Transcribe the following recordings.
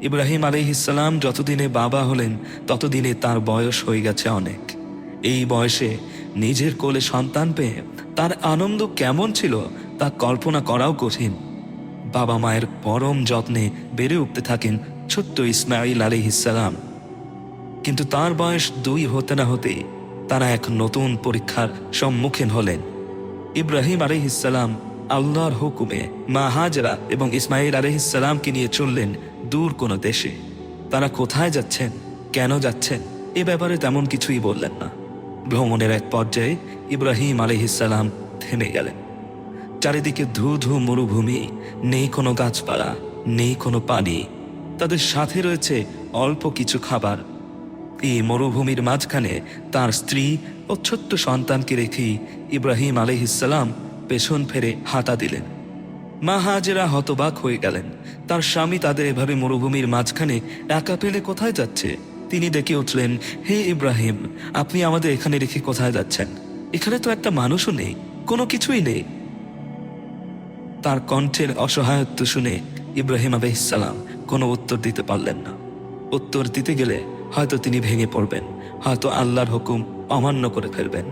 ইব্রাহিম আলিহিসাল্লাম যতদিনে বাবা হলেন, ততদিনে তার বয়স হয়ে গেছে অনেক। এই বয়সে নিজের কোলে সন্তান পেয়ে তার আনন্দ কেমন ছিল তা কল্পনা করাও কঠিন। বাবা মায়ের পরম যত্নে বেড়ে উঠতে থাকেন ছোট্ট ইসমাইল আলিহিসাল্লাম কিন্তু তার বয়স দুই হতে না হতে তারা এক নতুন পরীক্ষার সম্মুখীন হলেন। ইব্রাহিম আলহিসাল্লাম আল্লাহর হুকুমে মা হাজরা এবং ইসমাইল আলহিসাল্লামকে নিয়ে চললেন দূর কোনো দেশে। তারা কোথায় যাচ্ছেন, কেন যাচ্ছেন, এ ব্যাপারে তেমন কিছুই বললেন না। ভ্রমণের এক পর্যায়ে ইব্রাহিম আলহিসাল্লাম থেমে গেলেন। চারিদিকে ধু ধু মরুভূমি, নেই কোনো গাছপালা, নেই কোনো পানি। তাদের সাথে রয়েছে অল্প কিছু খাবার। এই মরুভূমির মাঝখানে তার স্ত্রী ও ছোট্ট সন্তানকে রেখেই ইব্রাহিম আলহিসাল্লাম পেছন ফেরে হাঁটা দিলেন। মা হাজেরা হতবাক হয়ে গেলেন। তার স্বামী তাদের এভাবে মরুভূমির মাঝখানে একা পেলে কোথায় যাচ্ছে? তিনি ডেকে উঠলেন, হে ইব্রাহিম, আপনি আমাদের এখানে রেখে কোথায় যাচ্ছেন? এখানে তো একটা মানুষও নেই, কোনো কিছুই নেই। তার কণ্ঠের অসহায়ত্ব শুনে ইব্রাহিম আলহিসাল্লাম কোনো উত্তর দিতে পারলেন না। উত্তর দিতে গেলে হয়তো তিনি ভেঙে পড়বেন, হয়তো আল্লাহর হুকুম অমান্য করে ফেলবেন।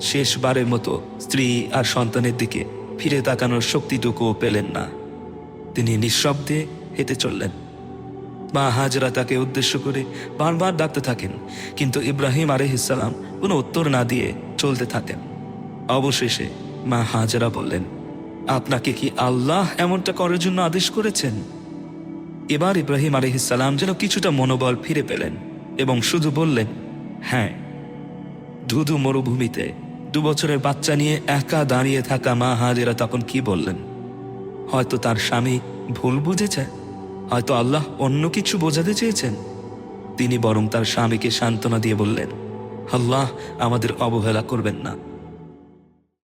শেষবারের মতো স্ত্রী আর সন্তানের দিকে ফিরে তাকানোর শক্তিটুকুও পেলেন না। তিনি নিঃশব্দে হেঁটে চললেন। মা হাজরা তাকে উদ্দেশ্য করে বারবার ডাকতে থাকেন, কিন্তু ইব্রাহিম আলহিসাল্লাম কোনো উত্তর না দিয়ে চলতে থাকেন। অবশেষে মা হাজরা বললেন, আপনাকে কি আল্লাহ এমনটা করার জন্য আদেশ করেছেন? এবার ইব্রাহিম আলহিসাল্লাম যেন কিছুটা মনোবল ফিরে পেলেন এবং শুধু বললেন হ্যাঁ ধুধু মরুভূমিতে দু বছরের বাচ্চা নিয়ে একা দাঁড়িয়ে থাকা মা হাজেরা তখন কি বললেন? হয়তো তার স্বামী ভুল বুঝেছে, হয়তো আল্লাহ অন্য কিছু বোঝাতে চেয়েছেন। তিনি বরং তার স্বামীকে সান্ত্বনা দিয়ে বললেন, আল্লাহ আমাদের অবহেলা করবেন না।